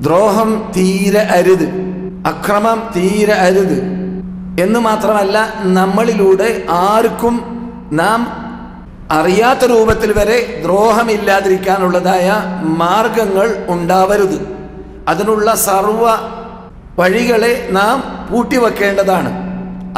ദ്രോഹം തീരെ അരുത് അക്രമം തീരെ അരുത് എന്ന് മാത്രമല്ല നമ്മളിലൂടെ ആർക്കും നാം അറിയാത്ത രൂപത്തിൽ വരെ ദ്രോഹമില്ലാതിരിക്കാനുള്ളതായ മാർഗങ്ങൾ ഉണ്ടാവരുത്. അതിനുള്ള സർവ വഴികളെ നാം പൂട്ടിവെക്കേണ്ടതാണ്.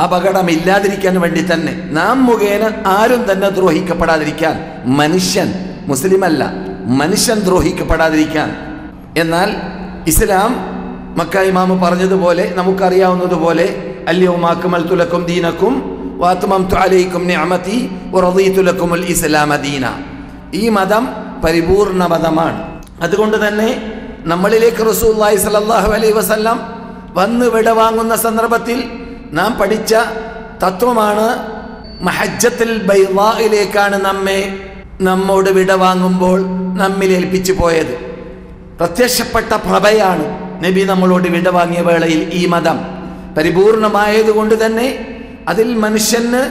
അപകടമില്ലാതിരിക്കാൻ വേണ്ടി തന്നെ നാം മുഖേന ആരും തന്നെ ദ്രോഹിക്കപ്പെടാതിരിക്കാൻ മനുഷ്യൻ മുസ്ലിമല്ല മനുഷ്യൻ ദ്രോഹിക്കപ്പെടാതിരിക്കാൻ. എന്നാൽ ഇസ്ലാം മക്ക ഇമാമ് പറഞ്ഞതുപോലെ നമുക്കറിയാവുന്നതുപോലെ അല്യവുമാക്കുമൽ തുലക്കും ദീനക്കും വാത്തുമംതു അലൈക്കും നിഅമതി വറദീതു ലക്കുമുൽ ഇസ്ലാമ ദീന. ഈ മതം പരിപൂർണ മതമാണ്. അതുകൊണ്ട് തന്നെ നമ്മളിലേക്ക് റസൂലുള്ളാഹി സ്വല്ലല്ലാഹു അലൈഹി വസല്ലം വന്ന് വിട വാങ്ങുന്ന സന്ദർഭത്തിൽ നാം പഠിച്ച തത്വമാണ് മഹജ്ജത്തിൽ ബൈളായിലേക്കാണ് നമ്മെ നമ്മോട് വിട വാങ്ങുമ്പോൾ നമ്മിൽ ഏൽപ്പിച്ചു പോയത്. പ്രത്യക്ഷപ്പെട്ട പ്രഭയാണ് നബി നമ്മളോട് വിടവാങ്ങിയ വേളയിൽ ഈ മതം. പരിപൂർണമായതുകൊണ്ട് തന്നെ അതിൽ മനുഷ്യന്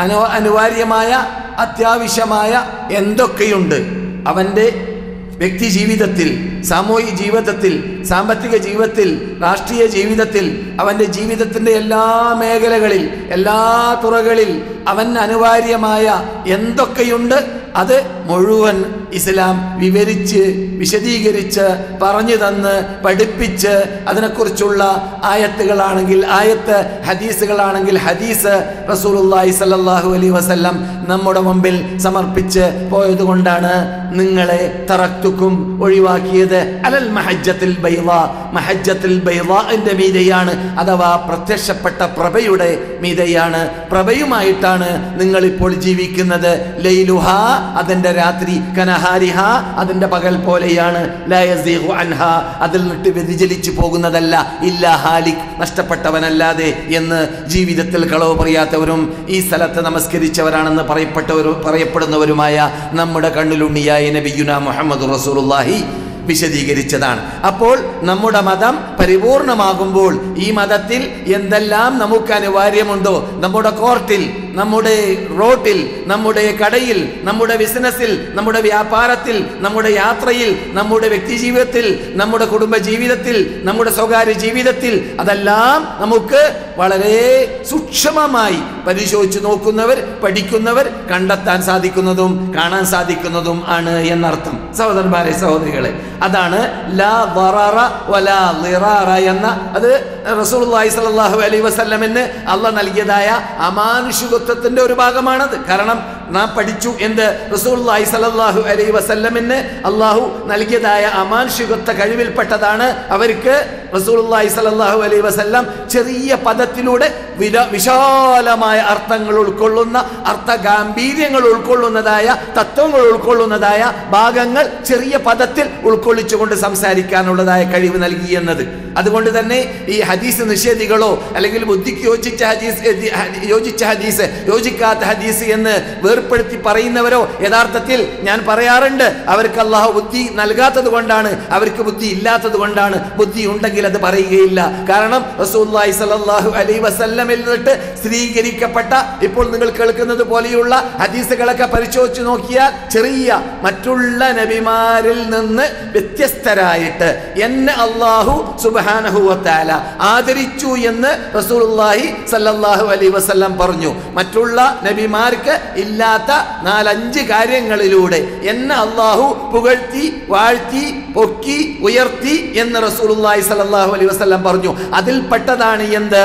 അനു അനിവാര്യമായ അത്യാവശ്യമായ എന്തൊക്കെയുണ്ട്? അവന്റെ വ്യക്തി ജീവിതത്തിൽ സാമൂഹിക ജീവിതത്തിൽ സാമ്പത്തിക ജീവിതത്തിൽ രാഷ്ട്രീയ ജീവിതത്തിൽ അവന്റെ ജീവിതത്തിന്റെ എല്ലാ മേഖലകളിൽ എല്ലാ തുറകളിൽ അവൻ അനിവാര്യമായ എന്തൊക്കെയുണ്ട്? അത് മുഴുവൻ ഇസ്ലാം വിവരിച്ച് വിശദീകരിച്ച് പറഞ്ഞു തന്ന് പഠിപ്പിച്ച് അതിനെക്കുറിച്ചുള്ള ആയത്തുകളാണെങ്കിൽ ആയത്ത് ഹദീസുകളാണെങ്കിൽ ഹദീസ് റസൂലുള്ളാഹി സ്വല്ലല്ലാഹു അലൈഹി വസല്ലം നമ്മുടെ മുമ്പിൽ സമർപ്പിച്ച് പോയതുകൊണ്ടാണ് നിങ്ങളെ തറക്തുക്കും ഒഴിവാക്കിയത്. അലൽ മഹജ്ജത്തിൽ ബൈവ മഹജ്ജത്തിൽ ബൈവാന്റെ മീതയാണ് അഥവാ പ്രത്യക്ഷപ്പെട്ട പ്രഭയുടെ മീതയാണ്. പ്രഭയുമായിട്ടാണ് നിങ്ങളിപ്പോൾ ജീവിക്കുന്നത്. ലൈലുഹ അതിന്റെ രാത്രി കനഹാരിഹ അതിന്റെ പകൽ പോലെയാണ്. അൻഹ. അതിൽ നിട്ട് വ്യതിചലിച്ചു പോകുന്നതല്ല. ഇല്ല ഹാലിക് നഷ്ടപ്പെട്ടവനല്ലാതെ എന്ന് ജീവിതത്തിൽ കളവ് പറയാത്തവരും ഈ സ്ഥലത്ത് നമസ്കരിച്ചവരാണെന്ന് പറയപ്പെട്ടവരും പറയപ്പെടുന്നവരുമായ നമ്മുടെ കണ്ണിലുണ്ണിയായ നബിയുന മുഹമ്മദ് റസൂലുള്ളാഹി വിശദീകരിച്ചതാണ്. അപ്പോൾ നമ്മുടെ മതം പരിപൂർണമാകുമ്പോൾ ഈ മതത്തിൽ എന്തെല്ലാം നമുക്ക് അനിവാര്യമുണ്ടോ? നമ്മുടെ കോർട്ടിൽ നമ്മുടെ റോഡിൽ നമ്മുടെ കടയിൽ നമ്മുടെ ബിസിനസ്സിൽ നമ്മുടെ വ്യാപാരത്തിൽ നമ്മുടെ യാത്രയിൽ നമ്മുടെ വ്യക്തി ജീവിതത്തിൽ നമ്മുടെ കുടുംബ ജീവിതത്തിൽ നമ്മുടെ സ്വകാര്യ ജീവിതത്തിൽ അതെല്ലാം നമുക്ക് വളരെ സൂക്ഷ്മമായി പരിശോധിച്ച് നോക്കുന്നവർ പഠിക്കുന്നവർ കണ്ടെത്താൻ സാധിക്കുന്നതും കാണാൻ സാധിക്കുന്നതും ആണ് എന്നർത്ഥം. സഹോദരന്മാരെ സഹോദരികളെ അതാണ് ലാ വലാ എന്ന അത് റസൂൽ അലൈഹി വസല്ലമിന് അള്ള നൽകിയതായ അമാനുഷികത്വത്തിന്റെ ഒരു ഭാഗമാണത്. കാരണം നാം പഠിച്ചു എന്ത് റസൂള്ളി സലല്ലാഹു അലൈ വസല്ലമിന് അള്ളാഹു നൽകിയതായ അമാനുഷികത്വ കഴിവിൽപ്പെട്ടതാണ്. അവർക്ക് റസൂള്ളി സലല്ലാഹു അലൈ വസല്ലം ചെറിയ പദത്തിലൂടെ വില വിശാലമായ അർത്ഥങ്ങൾ ഉൾക്കൊള്ളുന്ന അർത്ഥ ഗാംഭീര്യങ്ങൾ ഉൾക്കൊള്ളുന്നതായ തത്വങ്ങൾ ഉൾക്കൊള്ളുന്നതായ ഭാഗങ്ങൾ ചെറിയ പദത്തിൽ ഉൾക്കൊള്ളിച്ചുകൊണ്ട് സംസാരിക്കാനുള്ളതായ കഴിവ് നൽകി എന്നത്. അതുകൊണ്ട് തന്നെ ഈ ഹദീസ് നിഷേധികളോ അല്ലെങ്കിൽ ബുദ്ധിക്ക് യോജിച്ച ഹദീസ് യോജിച്ച ഹദീസ് യോജിക്കാത്ത ഹദീസ് എന്ന് വേർപ്പെടുത്തി പറയുന്നവരോ യഥാർത്ഥത്തിൽ ഞാൻ പറയാറുണ്ട്. അവർക്ക് അള്ളാഹു ബുദ്ധി നൽകാത്തത് കൊണ്ടാണ് അവർക്ക് ബുദ്ധി ഇല്ലാത്തത് കൊണ്ടാണ് ബുദ്ധി ഉണ്ടെങ്കിൽ അത് പറയുകയില്ല. കാരണം സ്വല്ലല്ലാഹു അലൈഹി വസല്ലമിൽ നിന്നിട്ട് സ്ഥിരീകരിക്കപ്പെട്ട ഇപ്പോൾ നിങ്ങൾ കേൾക്കുന്നത് പോലെയുള്ള ഹദീസുകളൊക്കെ പരിശോധിച്ച് നോക്കിയാൽ ചെറിയ മറ്റുള്ള നബിമാരിൽ നിന്ന് വ്യത്യസ്തരായിട്ട് എന്നെ അള്ളാഹു സുബ്ഹാനഹു വതആല ആദരിച്ചു എന്ന് റസൂൽ സല്ലാഹു അലൈഹി വസല്ലം പറഞ്ഞു. മറ്റുള്ള നബിമാർക്ക് ഇല്ലാത്ത നാലഞ്ച് കാര്യങ്ങളിലൂടെ എന്നെ അള്ളാഹു പുകഴ്ത്തി വാഴ്ത്തി പൊക്കി ഉയർത്തി എന്ന് റസൂലുള്ളാഹി സല്ലല്ലാഹു അലൈഹി വസല്ലം പറഞ്ഞു. അതിൽപ്പെട്ടതാണ് എന്ത്?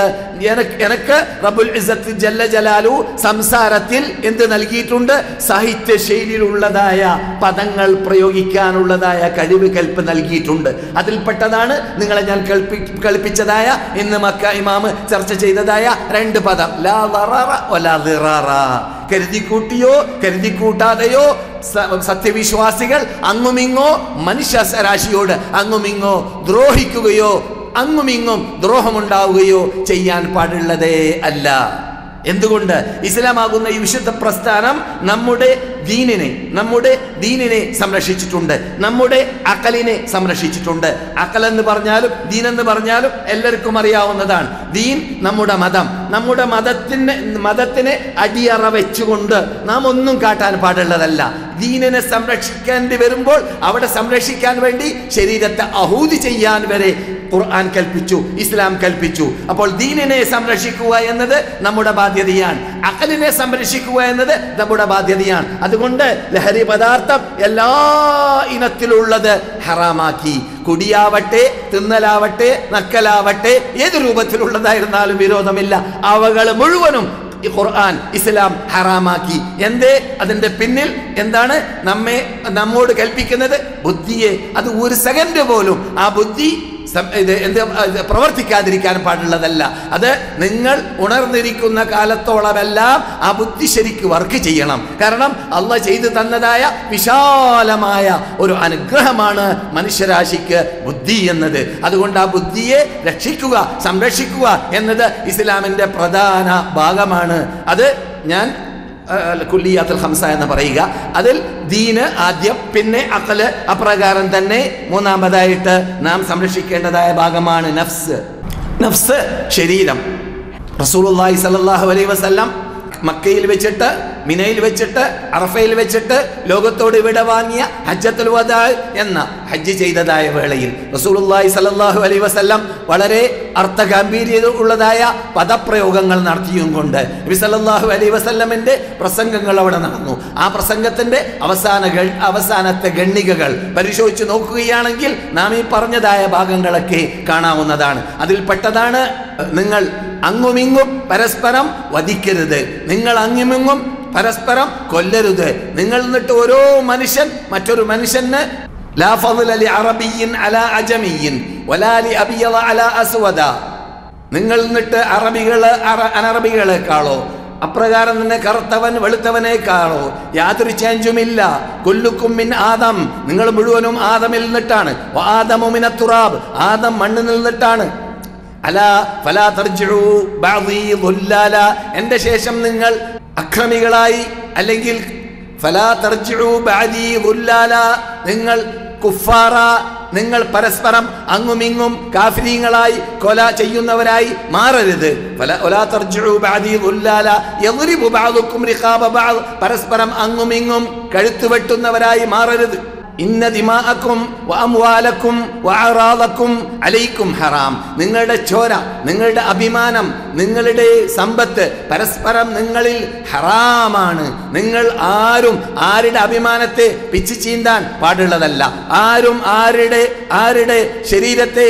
എനക്ക് റബ്ബുൽ ഇസ്സത്ത് ജല്ല ജലാലു സംസാരത്തിൽ എന്ത് നൽകിയിട്ടുണ്ട്? സാഹിത്യ ശൈലിയിലുള്ളതായ പദങ്ങൾ പ്രയോഗിക്കാനുള്ളതായ കഴിവ് കൽപ്പ് നൽകിയിട്ടുണ്ട്. അതിൽപ്പെട്ടതാണ് നിങ്ങളെ ഞാൻ കൽപ്പി കളിപ്പിച്ചതായ ഇന്ന് മക്ക ഇമാമ് ചർച്ച ചെയ്തതായ രണ്ട് പദം. ലാ ദററ വലാ ദിറാറ. കരുതി കൂട്ടിയോ കരുതി കൂട്ടാതെയോ സത്യവിശ്വാസികൾ അങ്ങുമിങ്ങോ മനുഷ്യരാശിയോട് അങ്ങുമിങ്ങോ ദ്രോഹിക്കുകയോ അങ്ങുമിങ്ങും ദ്രോഹമുണ്ടാവുകയോ ചെയ്യാൻ പാടുള്ളതേ അല്ല. എന്തുകൊണ്ട് ഇസ്ലാമാകുന്ന ഈ വിശുദ്ധ പ്രസ്ഥാനം നമ്മുടെ ദീനിനെ നമ്മുടെ ദീനിനെ സംരക്ഷിച്ചിട്ടുണ്ട് നമ്മുടെ അക്കലിനെ സംരക്ഷിച്ചിട്ടുണ്ട്. അക്കൽ എന്ന് പറഞ്ഞാലും ദീൻ എന്ന് പറഞ്ഞാലും എല്ലാവർക്കും അറിയാവുന്നതാണ്. ദീൻ നമ്മുടെ മതം നമ്മുടെ മതത്തിന് മതത്തിനെ അടിയറ വെച്ചുകൊണ്ട് നാം ഒന്നും കാട്ടാൻ പാടുള്ളതല്ല. ദീനിനെ സംരക്ഷിക്കേണ്ടി വരുമ്പോൾ അവിടെ സംരക്ഷിക്കാൻ വേണ്ടി ശരീരത്തെ അഹൂതി ചെയ്യാൻ വരെ ഖുർആൻ കൽപ്പിച്ചു ഇസ്ലാം കൽപ്പിച്ചു. അപ്പോൾ ദീനിനെ സംരക്ഷിക്കുക എന്നത് നമ്മുടെ ബാധ്യതയാണ്. അഖലിനെ സംരക്ഷിക്കുക എന്നത് നമ്മുടെ ബാധ്യതയാണ്. അതുകൊണ്ട് ലഹരി പദാർത്ഥം എല്ലാ ഇനത്തിലുള്ളത് ഹറാമാക്കി. കുടിയാവട്ടെ തിന്നലാവട്ടെ നക്കലാവട്ടെ ഏത് രൂപത്തിലുള്ളതായിരുന്നാലും വിരോധമില്ല. അവകൾ മുഴുവനും ഖുർആൻ ഇസ്ലാം ഹറാമാക്കി. എന്തേ? അതിന്റെ പിന്നിൽ എന്താണ്? നമ്മെ നമ്മോട് കൽപ്പിക്കുന്നത് ബുദ്ധിയെ. അത് ഒരു സെക്കൻഡ് പോലും ആ ബുദ്ധി ഇത് എന്ത് പ്രവർത്തിക്കാതിരിക്കാൻ പാടുള്ളതല്ല. അത് നിങ്ങൾ ഉണർന്നിരിക്കുന്ന കാലത്തോളമെല്ലാം ആ ബുദ്ധി ശരിക്ക് വർക്ക് ചെയ്യണം. കാരണം അള്ള ചെയ്തു തന്നതായ വിശാലമായ ഒരു അനുഗ്രഹമാണ് മനുഷ്യരാശിക്ക് ബുദ്ധി എന്നത്. അതുകൊണ്ട് ആ ബുദ്ധിയെ രക്ഷിക്കുക സംരക്ഷിക്കുക എന്നത് ഇസ്ലാമിന്റെ പ്രധാന ഭാഗമാണ്. അത് ഞാൻ കുല്ലിയാത്തുൽ ഹംസ എന്ന് പറയുക. അതിൽ ദീന് ആദ്യം പിന്നെ അക്കൽ അപ്രകാരം തന്നെ മൂന്നാമതായിട്ട് നാം സംരക്ഷിക്കേണ്ടതായ ഭാഗമാണ് നഫ്സ്. നഫ്സ് ശരീരം. റസൂലുള്ളാഹി സ്വല്ലല്ലാഹു അലൈഹി വസല്ലം മക്കയിൽ വെച്ചിട്ട് മിനയിൽ വെച്ചിട്ട് അറഫയിൽ വെച്ചിട്ട് ലോകത്തോട് വിട വാങ്ങിയ ഹജ്ജത്തുൽ വദാ എന്ന ഹജ്ജ് ചെയ്തതായ വേളയിൽ റസൂലുള്ളാഹി സ്വല്ലല്ലാഹു അലൈഹി വസല്ലം വളരെ അർത്ഥഗാംഭീര്യത ഉള്ളതായ പദപ്രയോഗങ്ങൾ നടത്തിയും കൊണ്ട് നബി സല്ലല്ലാഹു അലൈഹി വസല്ലമിന്റെ പ്രസംഗങ്ങൾ അവിടെ നടന്നു. ആ പ്രസംഗത്തിന്റെ അവസാന അവസാനത്തെ ഗണ്ണികകൾ പരിശോധിച്ച് നോക്കുകയാണെങ്കിൽ നാം ഈ പറഞ്ഞതായ ഭാഗങ്ങളൊക്കെ കാണാവുന്നതാണ്. അതിൽ പെട്ടതാണ് നിങ്ങൾ അങ്ങുമിങ്ങും പരസ്പരം വധിക്കരുത്. നിങ്ങൾ അങ്ങുമിങ്ങും പരസ്പരം കൊല്ലരുത്. നിങ്ങൾ എന്നിട്ട് ഓരോ മനുഷ്യൻ മറ്റൊരു മനുഷ്യന് ലാ فضل لعربي على عجمي ولا لأبيض على أسود. നിങ്ങൾ എന്നിട്ട് അറബികൾ അനറബികളെക്കാളോ അപ്രകാരം തന്നെ കറുത്തവൻ വെളുത്തവനേക്കാളോ യാതൊരു ചേഞ്ചുമില്ല. കൊല്ലുക്കും മിൻ ആദം. നിങ്ങൾ മുഴുവനും ആദമിൽ നിന്നിട്ടാണ്. ആദമുമിന തുറാബ്. ആദം മണ്ണിൽ നിന്നിട്ടാണ്. അല ഫലാ തർജു എന്റെ ശേഷം നിങ്ങൾ അക്രമികളായി അല്ലെങ്കിൽ ഫലാ തർജു നിങ്ങൾ കുഫാറ നിങ്ങൾ പരസ്പരം അങ്ങുമിങ്ങും കാഫിരീങ്ങളായി കൊല ചെയ്യുന്നവരായി മാറരുത്. പരസ്പരം അങ്ങുമിങ്ങും കഴുത്തു വെട്ടുന്നവരായി മാറരുത്. ഇന്ന ദിമാഅക്കും വഅംവാലക്കും വഅറാദക്കും അലൈക്കും ഹറാം. നിങ്ങളുടെ ചോര നിങ്ങളുടെ അഭിമാനം നിങ്ങളുടെ സമ്പത്ത് പരസ്പരം നിങ്ങളിൽ ഹറാമാണ്. നിങ്ങൾ ആരും ആരുടെ അഭിമാനത്തെ പിച്ചു ചീന്താൻ പാടുള്ളതല്ല. ആരും ആരുടെ ആരുടെ ശരീരത്തെ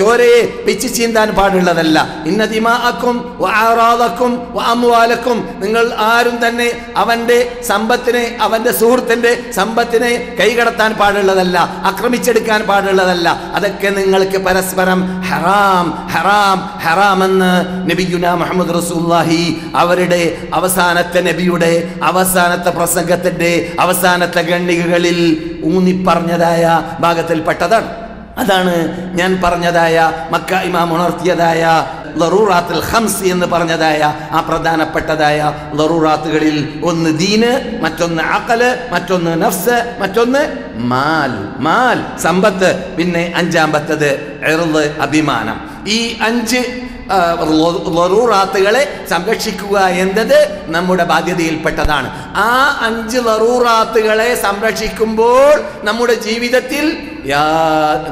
ചോരയെ പിച്ചു ചീന്താൻ പാടുള്ളതല്ല. ഇന്ന ദിമാഅക്കും വാമുവാലക്കും വഅംവാലക്കും നിങ്ങൾ ആരും തന്നെ അവന്റെ സമ്പത്തിനെ അവന്റെ സുഹൃത്തിന്റെ സമ്പത്തിനെ കൈകടത്താൻ പാടുള്ളതല്ല. ആക്രമിച്ചെടുക്കാൻ പാടുള്ളതല്ല. അതൊക്കെ നിങ്ങൾക്ക് പരസ്പരം ഹറാം ഹറാം ഹറാമെന്ന് നബിയുന മുഹമ്മദ് റസൂല്ലാഹി അവരുടെ അവസാനത്തെ നബിയുടെ അവസാനത്തെ പ്രസംഗത്തിന്റെ അവസാനത്തെ ഗണ്ണികകളിൽ ഊന്നിപ്പറഞ്ഞതായ ഭാഗത്തിൽപ്പെട്ടതാണ്. അതാണ് ഞാൻ പറഞ്ഞതായ മക്ക ഇമാം ഉണർത്തിയതായ ലറൂറാത്തുൽ ഹംസ് എന്ന് പറഞ്ഞതായ ആ പ്രധാനപ്പെട്ടതായ ലറൂറാത്തുകളിൽ ഒന്ന് ദീന് മറ്റൊന്ന് അക്കൽ മറ്റൊന്ന് നഫ്സ് മറ്റൊന്ന് മാൽ. മാൽ സമ്പത്ത് പിന്നെ അഞ്ചാമ്പത്തത് എറുത് അഭിമാനം. ഈ അഞ്ച് ലറൂറാത്തുകളെ സംരക്ഷിക്കുക എന്നത് നമ്മുടെ ബാധ്യതയിൽപ്പെട്ടതാണ്. ആ അഞ്ച് ലറൂറാത്തുകളെ സംരക്ഷിക്കുമ്പോൾ നമ്മുടെ ജീവിതത്തിൽ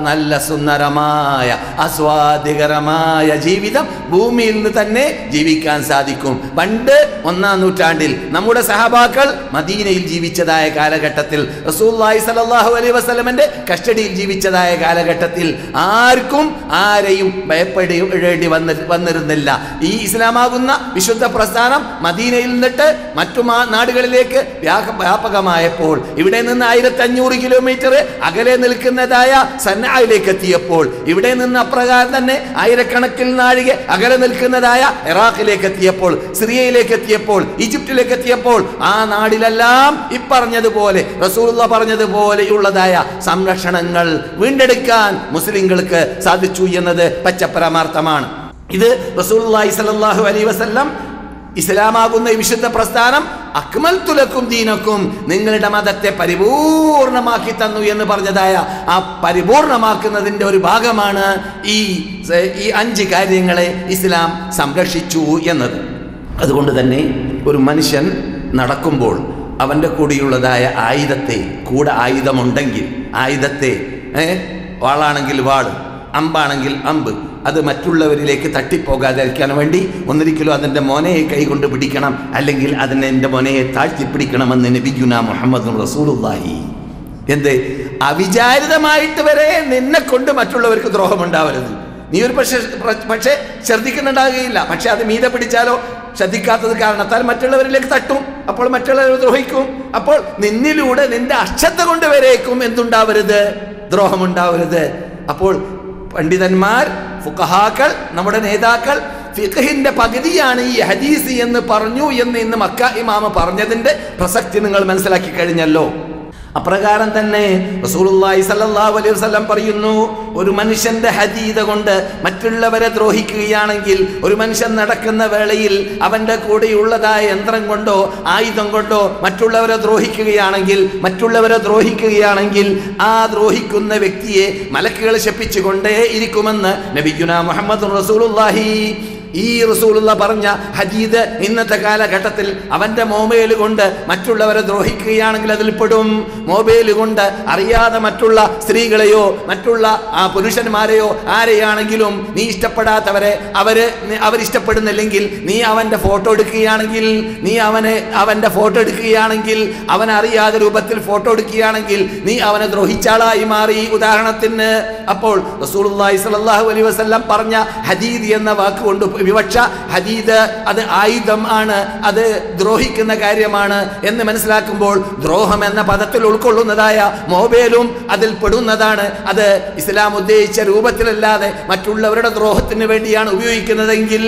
നല്ല സുന്ദരമായ ആസ്വാദികരമായ ജീവിതം ഭൂമിയിൽ നിന്ന് തന്നെ ജീവിക്കാൻ സാധിക്കും. പണ്ട് ഒന്നാം നൂറ്റാണ്ടിൽ നമ്മുടെ സഹബാക്കൾ മദീനയിൽ ജീവിച്ചതായ കാലഘട്ടത്തിൽ റസൂല്ലായി സലല്ലാഹു അലൈ വസ്ലമന്റെ കസ്റ്റഡിയിൽ ജീവിച്ചതായ കാലഘട്ടത്തിൽ ആർക്കും ആരെയും ഭയപ്പെടേണ്ടി വന്നി വന്നിരുന്നില്ല. ഈ ഇസ്ലാമാകുന്ന വിശുദ്ധ പ്രസ്ഥാനം മദീനയിൽ നിന്നിട്ട് മറ്റു നാടുകളിലേക്ക് വ്യാപകമായപ്പോൾ ഇവിടെ നിന്ന് ആയിരത്തി കിലോമീറ്റർ അകലെ നിൽക്കുന്നതായ സന്നായിലേക്ക് എത്തിയപ്പോൾ ഇവിടെ നിന്ന് അപ്രകാരം തന്നെ ആയിരക്കണക്കിന് നാഴിക അകലെ നിൽക്കുന്നതായ ഇറാഖിലേക്ക് എത്തിയപ്പോൾ സിറിയയിലേക്ക് എത്തിയപ്പോൾ ഈജിപ്തിലേക്ക് എത്തിയപ്പോൾ ആ നാടിലെല്ലാം ഇപ്പറഞ്ഞതുപോലെ റസൂലുള്ള പറഞ്ഞതുപോലെയുള്ളതായ സംരക്ഷണങ്ങൾ വീണ്ടെടുക്കാൻ മുസ്ലിങ്ങൾക്ക് സാധിച്ചു എന്നത് പച്ചപ്പരമാർത്ഥമാണ്. ഇത് റസൂൽ സ്വല്ലല്ലാഹു അലൈഹി വസല്ലം ഇസ്ലാമാകുന്ന ഈ വിശുദ്ധ പ്രസ്ഥാനം അക്മൽ തുലക്കും ദീനക്കും നിങ്ങളുടെ മതത്തെ പരിപൂർണമാക്കി തന്നു എന്ന് പറഞ്ഞതായ ആ പരിപൂർണമാക്കുന്നതിന്റെ ഒരു ഭാഗമാണ് ഈ ഈ അഞ്ച് കാര്യങ്ങളെ ഇസ്ലാം സംരക്ഷിച്ചു എന്നത്. അതുകൊണ്ട് തന്നെ ഒരു മനുഷ്യൻ നടക്കുമ്പോൾ അവന്റെ കൂടിയുള്ളതായ ആയുധത്തെ കൂടെ ആയുധമുണ്ടെങ്കിൽ ആയുധത്തെ വാളാണെങ്കിൽ വാൾ അമ്പാണെങ്കിൽ അമ്പ് അത് മറ്റുള്ളവരിലേക്ക് തട്ടിപ്പോകാതിരിക്കാൻ വേണ്ടി ഒന്നിരിക്കലും അതിന്റെ മോനയെ കൈകൊണ്ട് പിടിക്കണം. അല്ലെങ്കിൽ അതിനെ എന്റെ മോനയെ താഴ്ത്തി പിടിക്കണമെന്ന് നബിഗുന മുഹമ്മദ് റസൂലുള്ളാഹി. എന്ത്? അവിചാരിതമായിട്ട് വരെ നിന്നെ കൊണ്ട് മറ്റുള്ളവർക്ക് ദ്രോഹമുണ്ടാവരുത്. നീ ഒരു പക്ഷേ പക്ഷേ ശ്രദ്ധിക്കുന്നുണ്ടാകുകയില്ല. പക്ഷെ അത് മീതെ പിടിച്ചാലോ? ശ്രദ്ധിക്കാത്തത് കാരണത്താൽ മറ്റുള്ളവരിലേക്ക് തട്ടും. അപ്പോൾ മറ്റുള്ളവർ ദ്രോഹിക്കും. അപ്പോൾ നിന്നിലൂടെ നിന്റെ അക്ഷത കൊണ്ട് വരേക്കും എന്തുണ്ടാവരുത്? ദ്രോഹമുണ്ടാവരുത്. അപ്പോൾ പണ്ഡിതന്മാർ ഫുഖഹാക്കൾ നമ്മുടെ നേതാക്കൾ ഫിഖഹിന്റെ പകുതിയാണ് ഈ ഹദീസ് എന്ന് പറഞ്ഞു എന്ന് ഇന്ന് മക്ക ഇമാമ പറഞ്ഞതിന്റെ പ്രസക്തി നിങ്ങൾ മനസ്സിലാക്കി കഴിഞ്ഞല്ലോ. അപ്രകാരം തന്നെ റസൂലുള്ളാഹി അലൈഹി വസല്ലം പറയുന്നു ഒരു മനുഷ്യന്റെ ഹദീത കൊണ്ട് മറ്റുള്ളവരെ ദ്രോഹിക്കുകയാണെങ്കിൽ ഒരു മനുഷ്യൻ നടക്കുന്ന വേളയിൽ അവന്റെ കൂടെയുള്ളതായ യന്ത്രം കൊണ്ടോ ആയുധം കൊണ്ടോ മറ്റുള്ളവരെ ദ്രോഹിക്കുകയാണെങ്കിൽ മറ്റുള്ളവരെ ദ്രോഹിക്കുകയാണെങ്കിൽ ആ ദ്രോഹിക്കുന്ന വ്യക്തിയെ മലക്കുകൾ ശപ്പിച്ചുകൊണ്ടേ ഇരിക്കുമെന്ന് നബിഗുന മുഹമ്മദ് റസൂലുള്ളാഹി ഈ റസൂലുള്ള പറഞ്ഞ ഹജീദ് ഇന്നത്തെ കാലഘട്ടത്തിൽ അവന്റെ മൊബൈൽ കൊണ്ട് മറ്റുള്ളവരെ ദ്രോഹിക്കുകയാണെങ്കിൽ അതിൽ പെടും മൊബൈൽ കൊണ്ട് അറിയാതെ മറ്റുള്ള സ്ത്രീകളെയോ മറ്റുള്ള ആ പുരുഷന്മാരെയോ ആരെയാണെങ്കിലും നീ ഇഷ്ടപ്പെടാത്തവരെ അവർ അവരിഷ്ടപ്പെടുന്നില്ലെങ്കിൽ നീ അവന്റെ ഫോട്ടോ എടുക്കുകയാണെങ്കിൽ നീ അവനെ അവന്റെ ഫോട്ടോ എടുക്കുകയാണെങ്കിൽ അവൻ അറിയാതെ രൂപത്തിൽ ഫോട്ടോ എടുക്കുകയാണെങ്കിൽ നീ അവനെ ദ്രോഹിച്ചാളായി മാറി. ഉദാഹരണത്തിന് അപ്പോൾ സ്വല്ലല്ലാഹു അലൈഹി വസല്ലം പറഞ്ഞ ഹദീദ് എന്ന വാക്കുകൊണ്ട് വിവക്ഷ ഹദീദ് അത് ആയുധം ആണ് അത് ദ്രോഹിക്കുന്ന കാര്യമാണ് എന്ന് മനസ്സിലാക്കുമ്പോൾ ദ്രോഹം എന്ന പദത്തിൽ ഉൾക്കൊള്ളുന്നതായ മൊബൈലും അതിൽ പെടുന്നതാണ്. അത് ഇസ്ലാം ഉദ്ദേശിച്ച രൂപത്തിലല്ലാതെ മറ്റുള്ളവരുടെ ദ്രോഹത്തിന് വേണ്ടിയാണ് ഉപയോഗിക്കുന്നതെങ്കിൽ